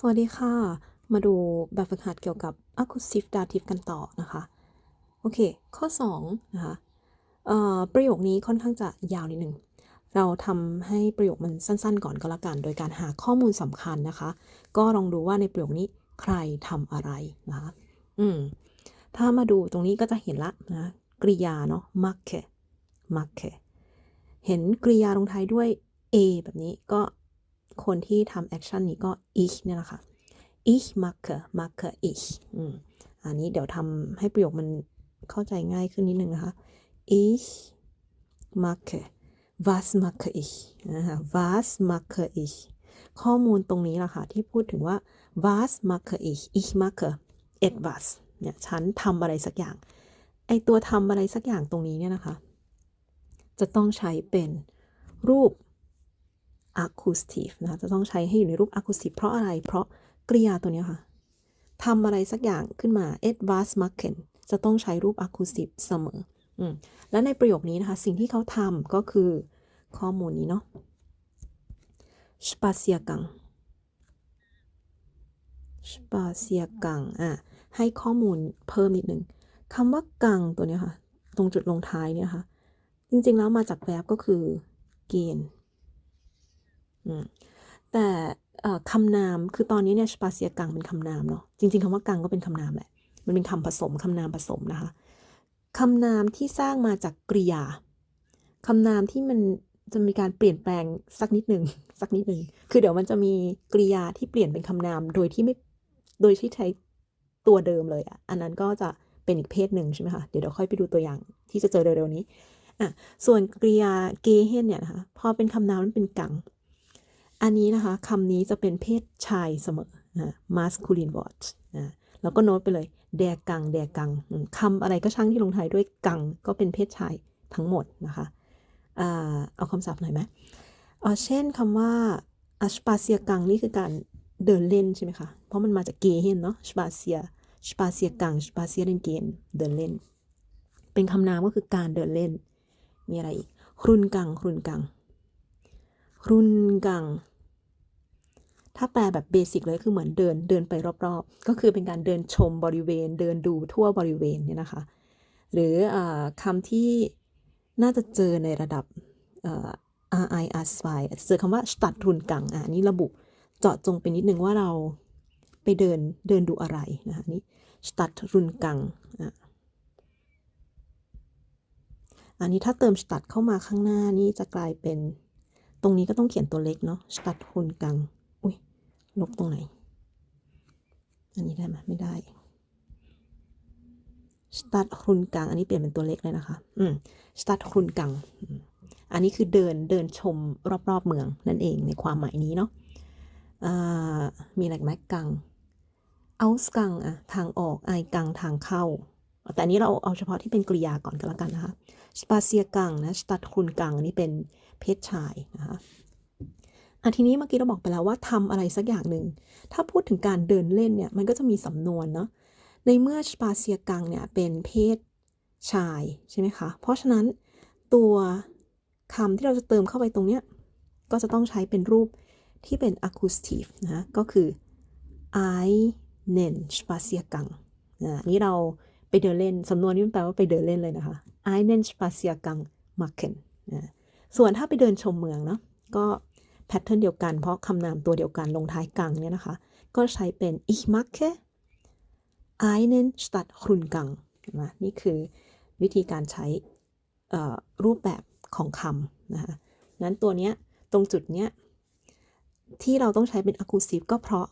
สวัสดีค่ะ มาดูแบบฝึกหัดเกี่ยวกับ accusative dative กันต่อนะคะ โอเค ข้อ 2 นะคะเอ่อประโยคนี้ค่อนข้างจะยาวนิดหนึ่ง เราทำให้ประโยคมันสั้นๆ ก่อนก็แล้วกัน โดยการหาข้อมูลสำคัญนะคะ ก็ลองดูว่าในประโยคนี้ใครทำอะไรนะคะอืมถ้ามาดูตรงนี้ก็จะเห็นละนะกริยาเนาะ make make เห็นกริยาลงท้ายด้วย a แบบนี้ก็ คนที่ทำแอคชั่นนี้ก็ ich เนี่ยแหละค่ะ ich mache mache ich อืมอันนี้เดี๋ยวทำให้ประโยคมันเข้าใจง่ายขึ้นนิดนึงนะคะ ich mache was mache ich นะคะ was mache ich ข้อมูลตรงนี้แหละค่ะ ที่พูดถึงว่า was mache ich ich mache etwas เนี่ยฉันทำอะไรสักอย่าง ไอตัวทำอะไรสักอย่างตรงนี้เนี่ยนะคะ จะต้องใช้เป็นรูป accusative นะคะจะต้องใช้ให้อยู่ในรูป accusative เพราะอะไร เพราะกริยาตัวนี้ค่ะทำอะไรสักอย่างขึ้นมา etwas machen จะต้องใช้รูป accusative เสมออืมและในประโยคนี้นะคะ สิ่งที่เขาทำก็คือข้อมูลนี้เนาะ spaziergang spaziergang อะ ให้ข้อมูลเพิ่มนิดนึงคำว่ากังตัวนี้ค่ะ ตรงจุดลงท้ายเนี่ยค่ะ จริงๆแล้วมาจากแวบก็คือเกณฑ์ แต่คำนามคือตอนนี้เนี่ยสปาเซียกังเป็นคำนามเนาะจริง ๆคำว่ากังก็เป็นคำนามแหละมันเป็นคำผสมคำนามผสมนะคะคำนามที่สร้างมาจากกริยาคำนามที่มันจะมีการเปลี่ยนแปลงสักนิดหนึ่งสักนิดหนึ่งคือเดี๋ยวมันจะมีกริยาที่เปลี่ยนเป็นคำนามโดยที่ไม่โดยที่ใช้ตัวเดิมเลยอะอันนั้นก็จะเป็นอีกเพศหนึ่งใช่ไหมคะเดี๋ยวเดี๋ยวค่อยไปดูตัวอย่างที่จะเจอเร็วๆนี้อะส่วนกริยาเกเฮนเนี่ยนะคะพอเป็นคำนามมันเป็นกัง อันนี้นะคะคำนี้จะเป็นเพศชายเสมอนะ masculine word นะแล้วก็โน้ตไปเลย แดกัง แดกังคำอะไรก็ช่างที่ลงท้ายด้วยกัง ก็เป็นเพศชายทั้งหมดนะคะเอาคำศัพท์หน่อยไหมเอ่อเช่นคำว่าสปาเซียกังนี่คือการเดินเล่นใช่ไหมคะ เพราะมันมาจากเกเฮนเนาะสปาเซียสปาเซียกังสปาเซียเล่นเกนเดินเล่น เป็นคำนามก็คือการเดินเล่น มีอะไรอีกครุนกังครุนกัง รุนกัง ถ้าแปลแบบเบสิกเลยคือเหมือนเดินเดินไปรอบๆ ก็คือเป็นการเดินชมบริเวณ เดินดูทั่วบริเวณเนี่ยนะคะ หรืออคำที่น่าจะเจอในระดับ RI R 2เจอคำว่า stadt รุนกังอะอันนี้ระบุเจาะจงไปนิดนึงว่าเราไปเดินเดินดูอะไรนะคะนี่ stadt รุนกังอะอันนี้ถ้าเติม stat เข้ามาข้างหน้านี่จะกลายเป็น ตรงนี้ก็ต้องเขียนตัวเล็กเนาะ stat หุนกังอุ้ยลบตรงไหน อันนี้ได้ไหมไม่ได้ stat หุนกังอันนี้เปลี่ยนเป็นตัวเล็กเลยนะคะ อืม stat หุนกัง อันนี้คือเดินเดินชมรอบๆเมืองนั่นเองในความหมายนี้เนาะมีอะไรไหมกัง เอาสกังอะทางออกไอกังทางเข้า แต่นี้เราเอาเฉพาะที่เป็นกริยาก่อนก็แล้วกันนะคะสปาเซียกังนะสตัดคุณกังอันนี้เป็นเพศชายนะคะอะทีนี้เมื่อกี้เราบอกไปแล้วว่าทำอะไรสักอย่างหนึ่ง ถ้าพูดถึงการเดินเล่นเนี่ยมันก็จะมีสำนวนเนาะในเมื่อสปาเซียกังเนี่ยเป็นเพศชายใช่ไหมคะ เพราะฉะนั้นตัวคำที่เราจะเติมเข้าไปตรงเนี้ยก็จะต้องใช้เป็นรูปที่เป็น accusative นะก็คือ I nen spaziergang นะนี่เรา ไปเดินเล่น สำนวนนี้มันแปลว่าไปเดินเล่นเลยนะคะ I nen spaziergang machen นะส่วนถ้าไปเดินชมเมืองเนาะก็แพทเทิร์นเดียวกัน เพราะคำนามตัวเดียวกันลงท้ายกังเนี่ยนะคะ ก็ใช้เป็น ich mache einen Stadtrundgang นะนี่คือวิธีการใช้รูปแบบของคำนะคะนั้นตัวเนี้ยตรงจุดเนี้ยที่เราต้องใช้เป็น accusive ก็เพราะ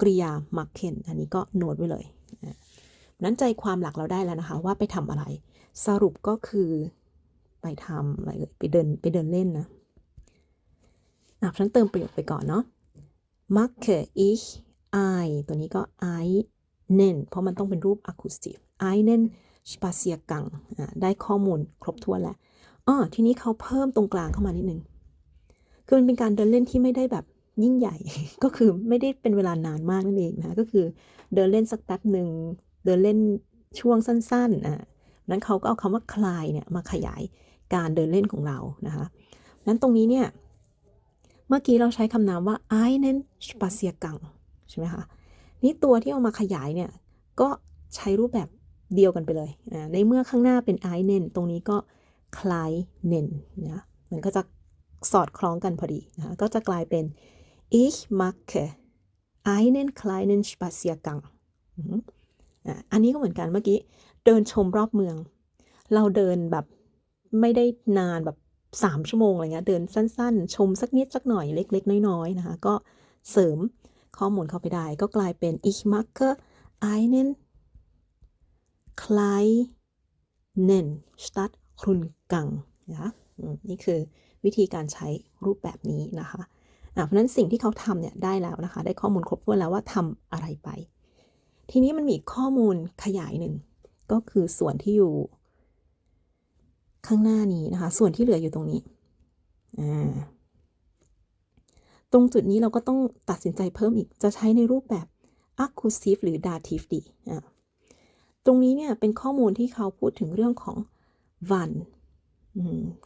กริยา machen อันนี้ก็โน้ตไว้เลยนะ นั้นใจความหลักเราได้แล้วนะคะ ว่าไปทำอะไร สรุปก็คือไปทำอะไรเอ่ยไปเดินไปเดินเล่นนะอะฉันเติมประโยคไปก่อนเนาะ mache ich I ตัวนี้ก็ I nen เพราะมันต้องเป็นรูป accusative I nen spaziergang อะได้ข้อมูลครบถ้วนแล้วอ๋อทีนี้เขาเพิ่มตรงกลางเข้ามานิดนึง คือมันเป็นการเดินเล่นที่ไม่ได้แบบยิ่งใหญ่ ก็คือไม่ได้เป็นเวลานานมากนั่นเองนะ ก็คือเดินเล่นสักแป๊บหนึ่ง เดินเล่นช่วงสั้นๆอะนั้นเขาก็เอาคำว่าคลายเนี่ยมาขยายการเดินเล่นของเรานะคะนั้นตรงนี้เนี่ยเมื่อกี้เราใช้คำนามว่า einen Spaziergang ใช่ไหมคะนี่ตัวที่เอามาขยายเนี่ยก็ใช้รูปแบบเดียวกันไปเลยอ่าในเมื่อข้างหน้าเป็น einen ตรงนี้ก็ kleinen นะมันก็จะสอดคล้องกันพอดีนะก็จะกลายเป็น ich mache einen kleinen Spaziergang อันนี้ก็เหมือนกันเมื่อกี้เดินชมรอบเมือง เราเดินแบบไม่ได้นานแบบสามชั่วโมงอะไรเงี้ยเดินสั้นๆ ชมสักนิดสักหน่อยเล็ก ๆ น้อยๆนะคะก็เสริมข้อมูลเข้าไปได้ ก็กลายเป็น ich mache einen kleinen Stadtrundgang นะคะนี่คือวิธีการใช้รูปแบบนี้นะคะะเพราะนั้นสิ่งที่เขาทำเนี่ยได้แล้วนะคะ ได้ข้อมูลครบถ้วนแล้วว่าทำอะไรไป ทีนี้มันมีข้อมูลขยายหนึ่ง ก็คือส่วนที่อยู่ ข้างหน้านี้นะคะ ส่วนที่เหลืออยู่ตรงนี้ ตรงจุดนี้เราก็ต้องตัดสินใจเพิ่มอีก จะใช้ในรูปแบบ accusative หรือ dative ดี ตรงนี้เนี่ยเป็นข้อมูลที่เขาพูดถึงเรื่องของวัน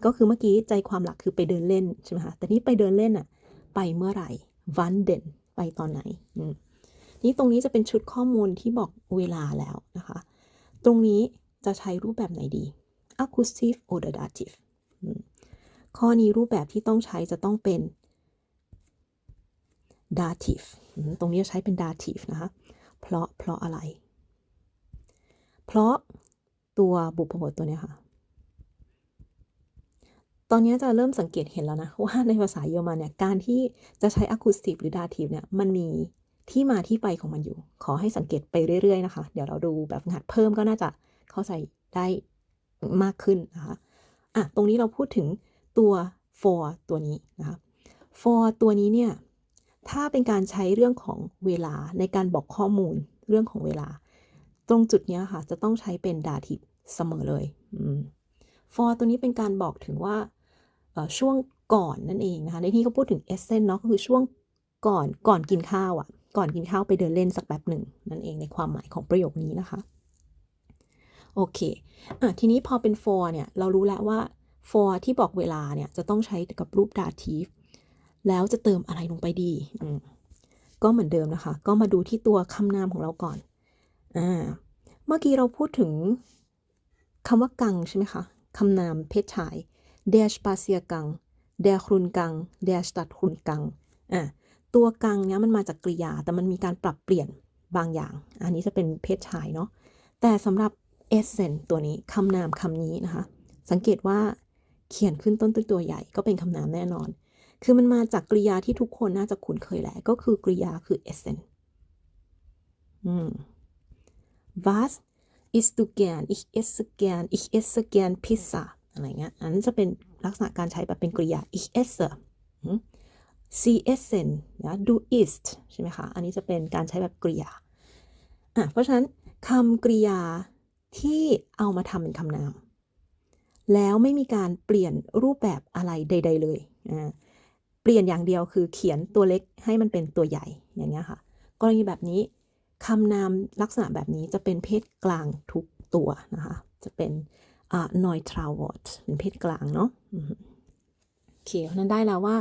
ก็คือเมื่อกี้ใจความหลักคือไปเดินเล่นใช่ไหมคะ แต่นี่ไปเดินเล่นอะไปเมื่อไหร่ วันเด่น ไปตอนไหนอื นี่ตรงนี้จะเป็นชุดข้อมูลที่บอกเวลาแล้วนะคะ ตรงนี้จะใช้รูปแบบไหนดี accusative or dative ข้อนี้รูปแบบที่ต้องใช้จะต้องเป็น dative ตรงนี้จะใช้เป็น dative นะคะ เพราะเพราะอะไร เพราะตัวบุพบทตัวนี้ค่ะ ตอนนี้จะเริ่มสังเกตเห็นแล้วนะ ว่าในภาษาเยอรมันเนี่ย การที่จะใช้ accusative หรือ dative เนี่ย มันมี ที่มาที่ไปของมันอยู่ ขอให้สังเกตไปเรื่อย ๆ นะคะ เดี๋ยวเราดูแบบฝึกหัดเพิ่มก็น่าจะเข้าใจได้มากขึ้นนะคะอะตรงนี้เราพูดถึงตัว for ตัวนี้นะคะ for ตัวนี้เนี่ย ถ้าเป็นการใช้เรื่องของเวลาในการบอกข้อมูลเรื่องของเวลา ตรงจุดเนี้ยค่ะ จะต้องใช้เป็น dative เสมอเลย for ตัวนี้เป็นการบอกถึงว่าช่วงก่อนนั่นเองนะคะ ในที่เขาพูดถึง essence เนาะก็คือช่วงก่อนก่อนกินข้าวอะ่ะ ก่อนกินข้าวไปเดินเล่นสักแป๊บหนึ่งนั่นเองในความหมายของประโยคนี้นะคะ โอเคอะทีนี้พอเป็น for เนี่ย เรารู้แล้วว่า for ที่บอกเวลาเนี่ย จะต้องใช้กับรูป dative แล้วจะเติมอะไรลงไปดีก็เหมือนเดิมนะคะ ก็มาดูที่ตัวคำนามของเราก่อนอ่าเมื่อกี้เราพูดถึงคำว่ากังใช่ไหมคะคำนามเพศชาย der Spaziergang der Rundgang der Stadtrundgang อะ ตัวกังเนี้ยมันมาจากกริยา แต่มันมีการปรับเปลี่ยนบางอย่าง อันนี้จะเป็นเพศชายเนาะแต่สำหรับ essen ตัวนี้คำนามคำนี้นะคะ สังเกตว่าเขียนขึ้นต้นด้วยตัวใหญ่ก็เป็นคำนามแน่นอน คือมันมาจากกริยาที่ทุกคนน่าจะคุ้นเคยแหละก็คือกริยาคือ essen อืม was isst du gern ich esse gern ich esse gern Pizza อะไรเงี้ยอันนั้นจะเป็นลักษณะการใช้แบบเป็นกริยา ich esse อืม sie essen นะ du isst ใช่ไหมคะ อันนี้จะเป็นการใช้แบบกริยาอะเพราะฉะนั้นคำกริยาที่เอามาทำเป็นคำนาม แล้วไม่มีการเปลี่ยนรูปแบบอะไรใด ๆ เลยอ่าเปลี่ยนอย่างเดียวคือเขียนตัวเล็กให้มันเป็นตัวใหญ่อย่างเงี้ยค่ะกรณีแบบนี้คำนามลักษณะแบบนี้จะเป็นเพศกลางทุกตัวนะคะ จะเป็นอ่า neutral word เป็นเพศกลางเนาะโอเคนั้นได้แล้วว่า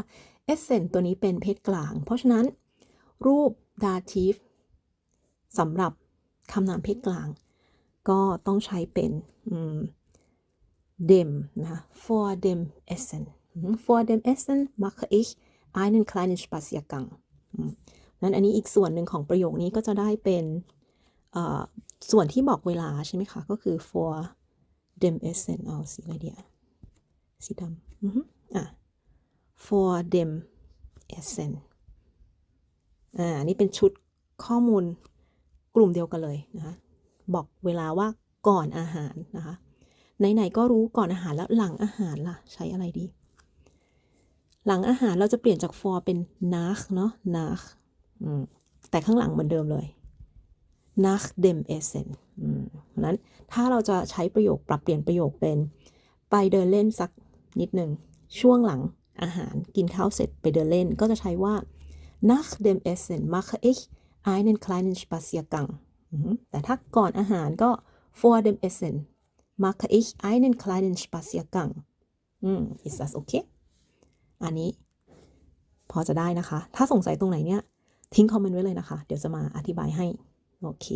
essence ตัวนี้เป็นเพศกลาง เพราะฉะนั้น รูป dative สำหรับคำนามเพศกลาง ก็ต้องใช้เป็นอืมนะ for dem essen for dem essen mache ich einen kleinen Spaziergang นั้นอันนี้อีกส่วนหนึ่งของประโยคนี้ก็จะได้เป็นส่วนที่บอกเวลาใช่ไหมคะ ก็คือ for dem essen เอาสีอะไรเดียสีดำอะ for dem essen อ่านนี้เป็นชุดข้อมูลกลุ่มเดียวกันเลยนะคะ บอกเวลาว่าก่อนอาหารนะคะ ไหน ๆ ก็รู้ก่อนอาหารแล้วหลังอาหารล่ะ ใช้อะไรดี หลังอาหารเราจะเปลี่ยนจาก for เป็น nach เนาะ nach อืมแต่ข้างหลังเหมือนเดิมเลย nach dem Essen อืมเพราะนั้นถ้าเราจะใช้ประโยคปรับเปลี่ยนประโยคเป็น ไปเดินเล่นสักนิดหนึ่ง ช่วงหลัง อาหารกินข้าวเสร็จไปเดินเล่นก็จะใช้ว่า nach dem Essen mache ich einen kleinen Spaziergang แต่ถ้าก่อนอาหารก็ vor dem Essen mache ich einen kleinen Spaziergang อืม ist das okay อันนี้ พอจะได้นะคะ ถ้าสงสัยตรงไหนเนี่ย ทิ้งคอมเมนต์ไว้เลยนะคะ เดี๋ยวจะมาอธิบายให้ โอเค